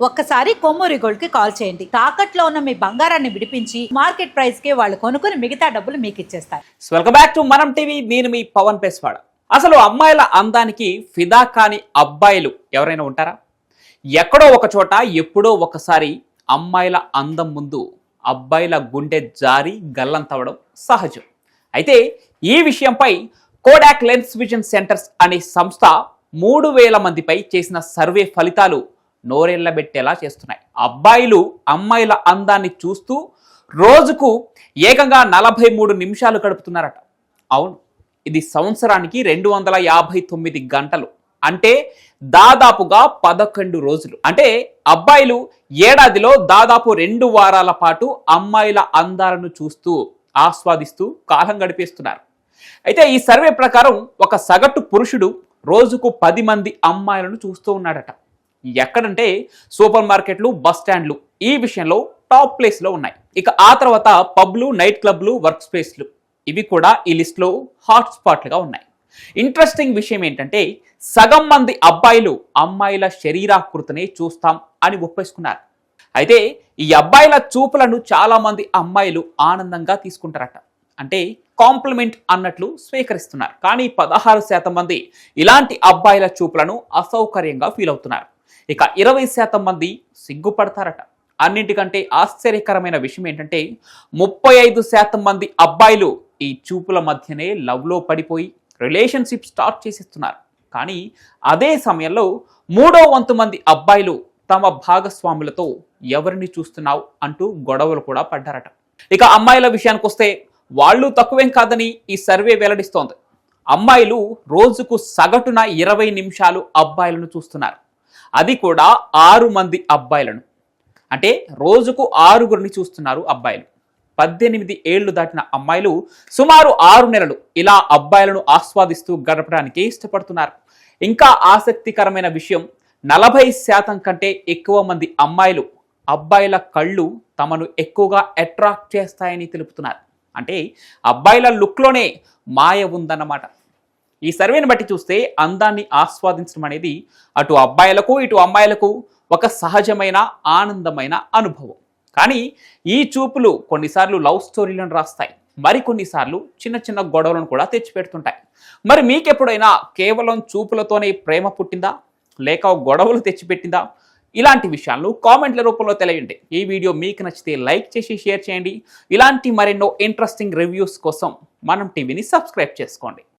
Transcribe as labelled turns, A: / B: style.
A: ఒక్కసారి కొమ్మూరి గోల్డ్కి కాల్ చేయండి. తాకట్లో ఉన్న మీ బంగారాన్ని విడిపించి మార్కెట్ ప్రైస్కి వాళ్ళు కొనుక్కుని మిగతా డబ్బులు మీకు ఇచ్చేస్తారు.
B: Welcome back to Manam TV నేను మీ పవన్ పేస్వాడ. అసలు అమ్మాయిల అందానికి ఫిదా కాని అబ్బాయిలు ఎవరైనా ఉంటారా? ఎక్కడో ఒక చోట ఎప్పుడో ఒకసారి అమ్మాయిల అందం ముందు అబ్బాయిల గుండె జారి గల్లంతవడం సహజం. అయితే ఈ విషయంపై కోడాక్ లెన్స్ విజన్ సెంటర్స్ అనే సంస్థ మూడు వేల మందిపై చేసిన సర్వే ఫలితాలు నోరెళ్ళబెట్టేలా చేస్తున్నాయి. అబ్బాయిలు అమ్మాయిల అందాన్ని చూస్తూ రోజుకు ఏకంగా నలభై మూడు నిమిషాలు గడుపుతున్నారట. అవును ఇది సంవత్సరానికి రెండు వందల యాభై తొమ్మిది గంటలు. అంటే దాదాపుగా పదకొండు రోజులు. అంటే అబ్బాయిలు ఏడాదిలో దాదాపు రెండు వారాల పాటు అమ్మాయిల అందాలను చూస్తూ ఆస్వాదిస్తూ కాలం గడిపేస్తున్నారు. అయితే ఈ సర్వే ప్రకారం ఒక సగటు పురుషుడు రోజుకు పది మంది అమ్మాయిలను చూస్తూ ఉన్నాడట. ఎక్కడంటే సూపర్ మార్కెట్లు బస్ స్టాండ్లు ఈ విషయంలో టాప్ ప్లేస్లో ఉన్నాయి. ఇక ఆ తర్వాత పబ్లు నైట్ క్లబ్లు వర్క్ స్పేస్లు ఇవి కూడా ఈ లిస్ట్లో హాట్ స్పాట్లుగా ఉన్నాయి. ఇంట్రెస్టింగ్ విషయం ఏంటంటే సగం మంది అబ్బాయిలు అమ్మాయిల శరీరాకృతిని చూస్తాం అని ఒప్పేసుకున్నారు. అయితే ఈ అబ్బాయిల చూపులను చాలామంది అమ్మాయిలు ఆనందంగా తీసుకుంటారట. అంటే కాంప్లిమెంట్ అన్నట్లు స్వీకరిస్తున్నారు. కానీ పదహారు శాతం మంది ఇలాంటి అబ్బాయిల చూపులను అసౌకర్యంగా ఫీల్ అవుతున్నారు. ఇక ఇరవై శాతం మంది సిగ్గుపడతారట. అన్నింటికంటే ఆశ్చర్యకరమైన విషయం ఏంటంటే ముప్పై ఐదు శాతం మంది అబ్బాయిలు ఈ చూపుల మధ్యనే లవ్లో పడిపోయి రిలేషన్షిప్ స్టార్ట్ చేసేస్తున్నారు. కానీ అదే సమయంలో మూడో వంతు మంది అబ్బాయిలు తమ భాగస్వాములతో ఎవరిని చూస్తున్నావు అంటూ గొడవలు కూడా పడ్డారట. ఇక అమ్మాయిల విషయానికి వస్తే వాళ్ళు తక్కువేం కాదని ఈ సర్వే వెల్లడిస్తోంది. అమ్మాయిలు రోజుకు సగటున ఇరవై నిమిషాలు అబ్బాయిలను చూస్తున్నారు. అది కూడా ఆరు మంది అబ్బాయిలను. అంటే రోజుకు ఆరుగురిని చూస్తున్నారు అబ్బాయిలు. పద్దెనిమిది ఏళ్ళు దాటిన అమ్మాయిలు సుమారు ఆరు నెలలు ఇలా అబ్బాయిలను ఆస్వాదిస్తూ గడపడానికి ఇష్టపడుతున్నారు. ఇంకా ఆసక్తికరమైన విషయం నలభై శాతం కంటే ఎక్కువ మంది అమ్మాయిలు అబ్బాయిల కళ్ళు తమను ఎక్కువగా అట్రాక్ట్ చేస్తాయని తెలుపుతున్నారు. అంటే అబ్బాయిల లుక్లోనే మాయ ఉందన్నమాట. ఈ సర్వేని బట్టి చూస్తే అందాన్ని ఆస్వాదించడం అనేది అటు అబ్బాయిలకు ఇటు అమ్మాయిలకు ఒక సహజమైన ఆనందమైన అనుభవం. కానీ ఈ చూపులు కొన్నిసార్లు లవ్ స్టోరీలను రాస్తాయి. మరికొన్నిసార్లు చిన్న చిన్న గొడవలను కూడా తెచ్చిపెడుతుంటాయి. మరి మీకెప్పుడైనా కేవలం చూపులతోనే ప్రేమ పుట్టిందా? లేక గొడవలు తెచ్చిపెట్టిందా? ఇలాంటి విషయాలను కామెంట్ల రూపంలో తెలియండి. ఈ వీడియో మీకు నచ్చితే లైక్ చేసి షేర్ చేయండి. ఇలాంటి మరెన్నో ఇంట్రెస్టింగ్ రివ్యూస్ కోసం మనం టీవీని సబ్స్క్రైబ్ చేసుకోండి.